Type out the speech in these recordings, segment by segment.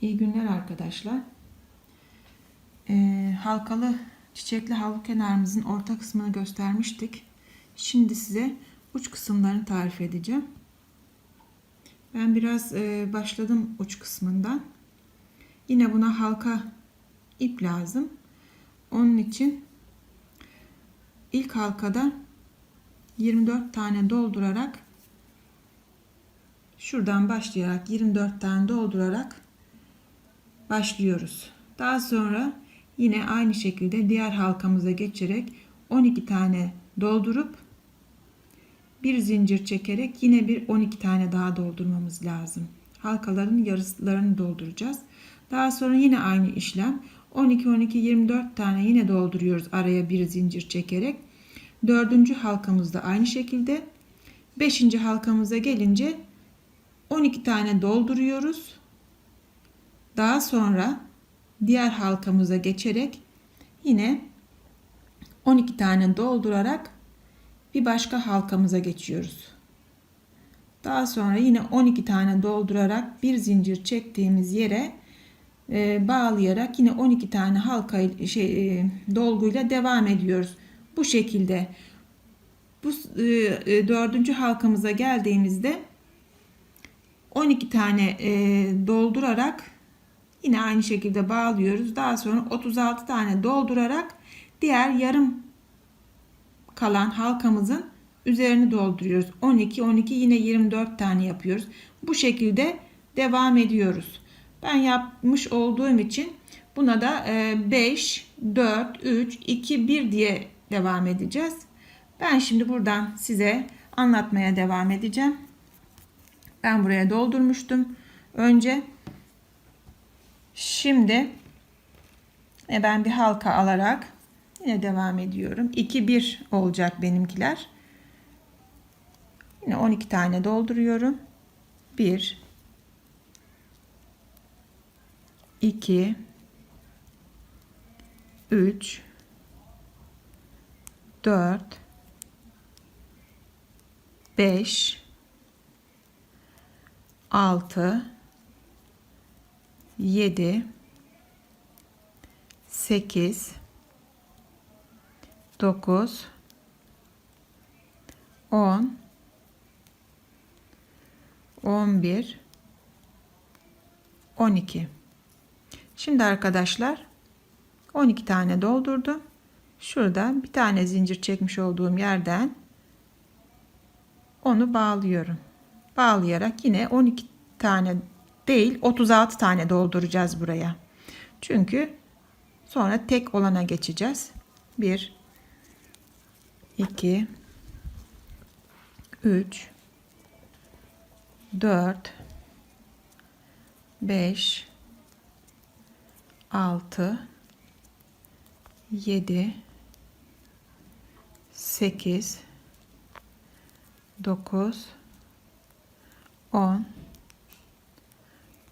İyi günler arkadaşlar. Ee, halkalı çiçekli havlu kenarımızın orta kısmını göstermiştik. Şimdi size uç kısımlarını tarif edeceğim. Ben biraz e, başladım uç kısmından. Yine buna halka ip lazım. Onun için ilk halkada 24 tane doldurarak şuradan başlayarak 24 tane doldurarak başlıyoruz. Daha sonra yine aynı şekilde diğer halkamıza geçerek 12 tane doldurup bir zincir çekerek yine bir 12 tane daha doldurmamız lazım. Halkaların yarılarını dolduracağız. Daha sonra yine aynı işlem 12 12 24 tane yine dolduruyoruz araya bir zincir çekerek. Dördüncü halkamızda aynı şekilde. Beşinci halkamıza gelince 12 tane dolduruyoruz. Daha sonra diğer halkamıza geçerek yine 12 tane doldurarak bir başka halkamıza geçiyoruz. Daha sonra yine 12 tane doldurarak bir zincir çektiğimiz yere e, bağlayarak yine 12 tane halka şey e, dolguyla devam ediyoruz. Bu şekilde bu e, dördüncü halkamıza geldiğimizde 12 tane doldurarak yine aynı şekilde bağlıyoruz. Daha sonra 36 tane doldurarak diğer yarım kalan halkamızın üzerini dolduruyoruz. 12 12 yine 24 tane yapıyoruz. Bu şekilde devam ediyoruz. Ben yapmış olduğum için buna da 5 4 3 2 1 diye devam edeceğiz. Ben şimdi buradan size anlatmaya devam edeceğim. Ben buraya doldurmuştum. Önce şimdi e, ben bir halka alarak yine devam ediyorum. 2 1 olacak benimkiler. Yine 12 tane dolduruyorum. 1 2 3 4 5 6 7 8 9 10 11 12 Şimdi arkadaşlar 12 tane doldurdum. Şurada bir tane zincir çekmiş olduğum yerden onu bağlıyorum. Bağlayarak yine 12 tane değil 36 tane dolduracağız buraya. Çünkü sonra tek olana geçeceğiz. 1 2 3 4 5 6 7 8 9 10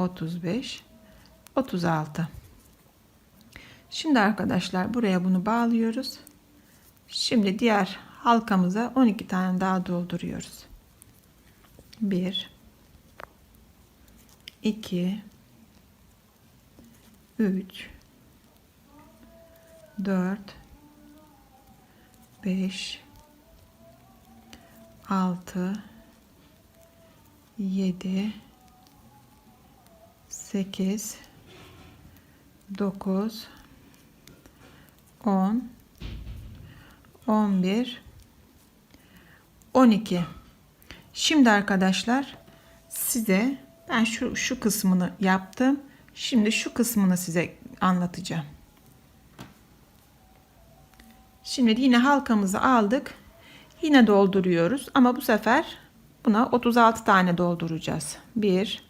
35 36 Şimdi arkadaşlar buraya bunu bağlıyoruz. Şimdi diğer halkamıza 12 tane daha dolduruyoruz. 1 2 3 4 5 6 7 8 9 10 11 12 Şimdi arkadaşlar size ben şu şu kısmını yaptım. Şimdi şu kısmını size anlatacağım. Şimdi yine halkamızı aldık. Yine dolduruyoruz ama bu sefer buna 36 tane dolduracağız. 1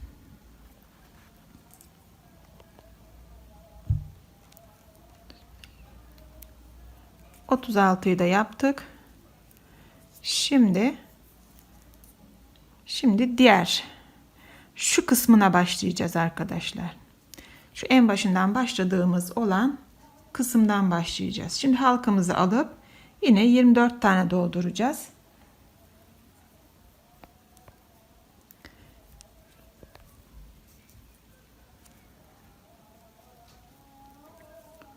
36'yı da yaptık. Şimdi şimdi diğer şu kısmına başlayacağız arkadaşlar. Şu en başından başladığımız olan kısımdan başlayacağız. Şimdi halkamızı alıp yine 24 tane dolduracağız.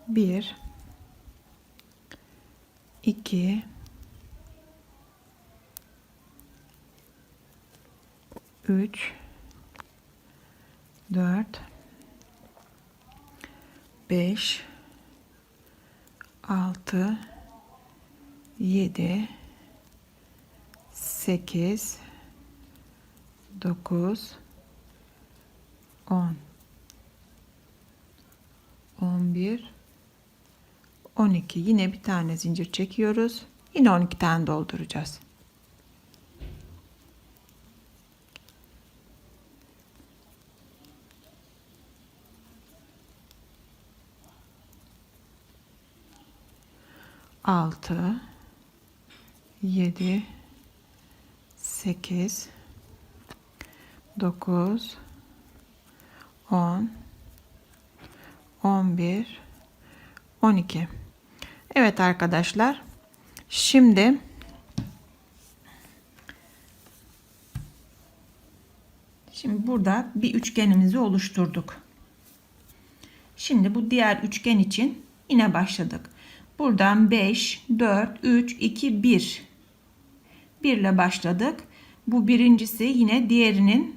Bir, iki, üç, dört, beş, altı, yedi, sekiz, dokuz, on, on bir, 12 yine bir tane zincir çekiyoruz. Yine 12 tane dolduracağız. Altı, yedi, sekiz, dokuz, on, on bir, on iki. Evet arkadaşlar. Şimdi Şimdi burada bir üçgenimizi oluşturduk. Şimdi bu diğer üçgen için yine başladık. Buradan 5, 4, 3, 2, 1. 1 ile başladık. Bu birincisi yine diğerinin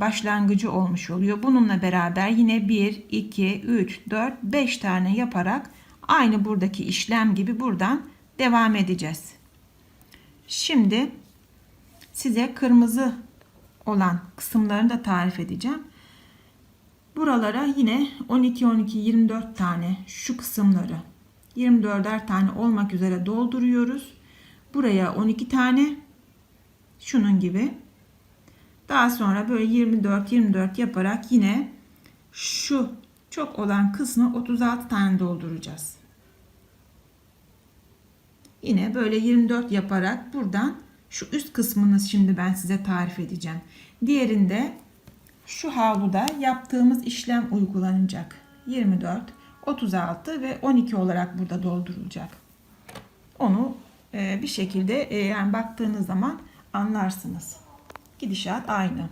başlangıcı olmuş oluyor. Bununla beraber yine 1, 2, 3, 4, 5 tane yaparak aynı buradaki işlem gibi buradan devam edeceğiz. Şimdi size kırmızı olan kısımlarını da tarif edeceğim. Buralara yine 12 12 24 tane şu kısımları 24'er tane olmak üzere dolduruyoruz. Buraya 12 tane şunun gibi daha sonra böyle 24 24 yaparak yine şu çok olan kısmı 36 tane dolduracağız. Yine böyle 24 yaparak buradan şu üst kısmını şimdi ben size tarif edeceğim. Diğerinde şu havluda yaptığımız işlem uygulanacak. 24, 36 ve 12 olarak burada doldurulacak. Onu e, bir şekilde e, yani baktığınız zaman anlarsınız. Gidişat aynı.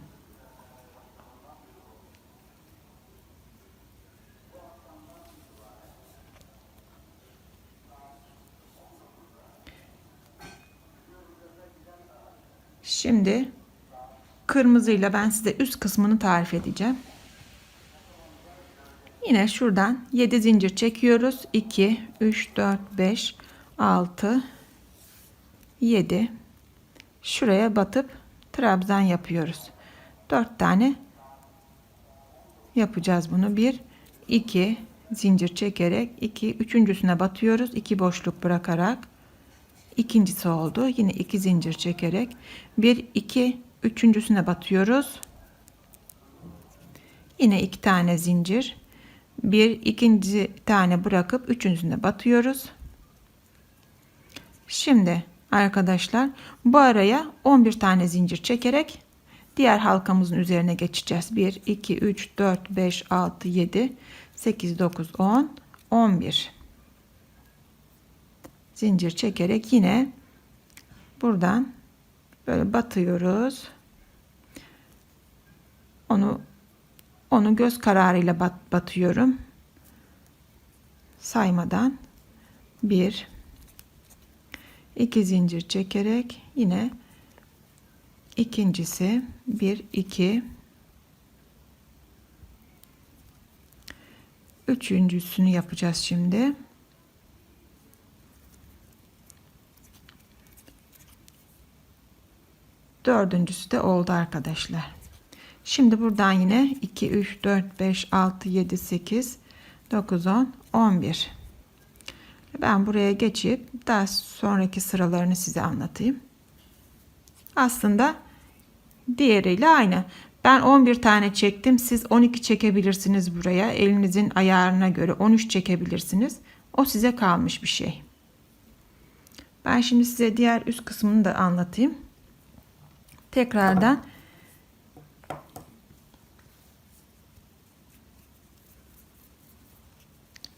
Şimdi kırmızıyla ben size üst kısmını tarif edeceğim. Yine şuradan 7 zincir çekiyoruz. 2, 3, 4, 5, 6, 7. Şuraya batıp trabzan yapıyoruz. 4 tane yapacağız bunu. 1, 2 zincir çekerek 2, üçüncüsüne batıyoruz. 2 boşluk bırakarak ikincisi oldu. Yine 2 zincir çekerek 1, 2, üçüncüsüne batıyoruz. Yine 2 tane zincir bir ikinci tane bırakıp üçüncüsüne batıyoruz. Şimdi arkadaşlar bu araya 11 tane zincir çekerek diğer halkamızın üzerine geçeceğiz. 1 2 3 4 5 6 7 8 9 10 11 zincir çekerek yine buradan böyle batıyoruz. Onu onu göz kararıyla bat, batıyorum. Saymadan bir iki zincir çekerek yine ikincisi bir iki üçüncüsünü yapacağız şimdi. Dördüncüsü de oldu arkadaşlar. Şimdi buradan yine 2, 3, 4, 5, 6, 7, 8, 9, 10, 11. Ben buraya geçip daha sonraki sıralarını size anlatayım. Aslında diğeriyle aynı. Ben 11 tane çektim. Siz 12 çekebilirsiniz buraya. Elinizin ayarına göre 13 çekebilirsiniz. O size kalmış bir şey. Ben şimdi size diğer üst kısmını da anlatayım. Tekrardan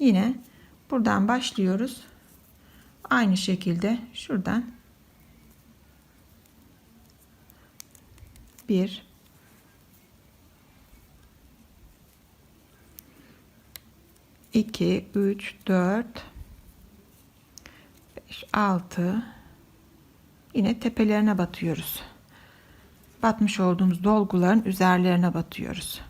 Yine buradan başlıyoruz. Aynı şekilde şuradan bir iki üç dört beş altı yine tepelerine batıyoruz. Batmış olduğumuz dolguların üzerlerine batıyoruz.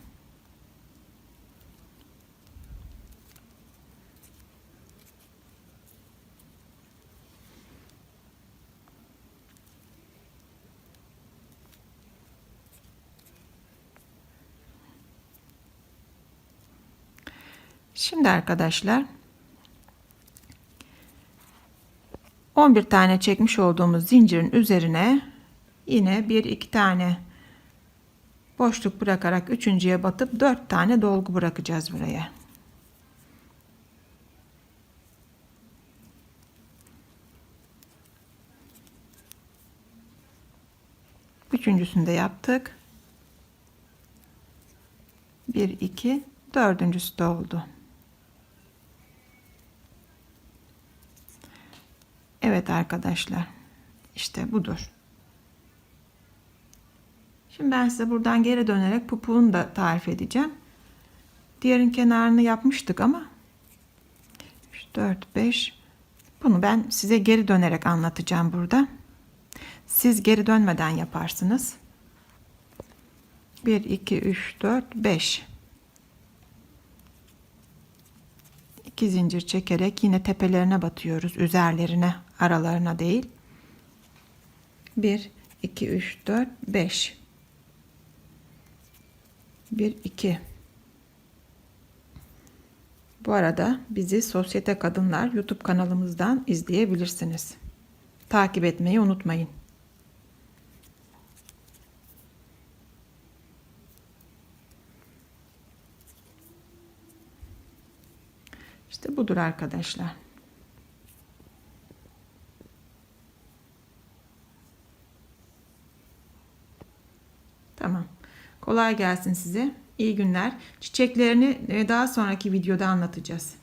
Şimdi arkadaşlar 11 tane çekmiş olduğumuz zincirin üzerine yine bir iki tane boşluk bırakarak üçüncüye batıp 4 tane dolgu bırakacağız buraya. Üçüncüsünü de yaptık. 1 2 dördüncüsü de oldu. Evet arkadaşlar. İşte budur. Şimdi ben size buradan geri dönerek pupuğunu da tarif edeceğim. Diğerin kenarını yapmıştık ama 4 5 bunu ben size geri dönerek anlatacağım burada. Siz geri dönmeden yaparsınız. 1 2 3 4 5 2 zincir çekerek yine tepelerine batıyoruz. Üzerlerine, aralarına değil. 1 2 3 4 5 1 2 Bu arada bizi Sosyete Kadınlar YouTube kanalımızdan izleyebilirsiniz. Takip etmeyi unutmayın. İşte budur arkadaşlar. Tamam. Kolay gelsin size. İyi günler. Çiçeklerini e, daha sonraki videoda anlatacağız.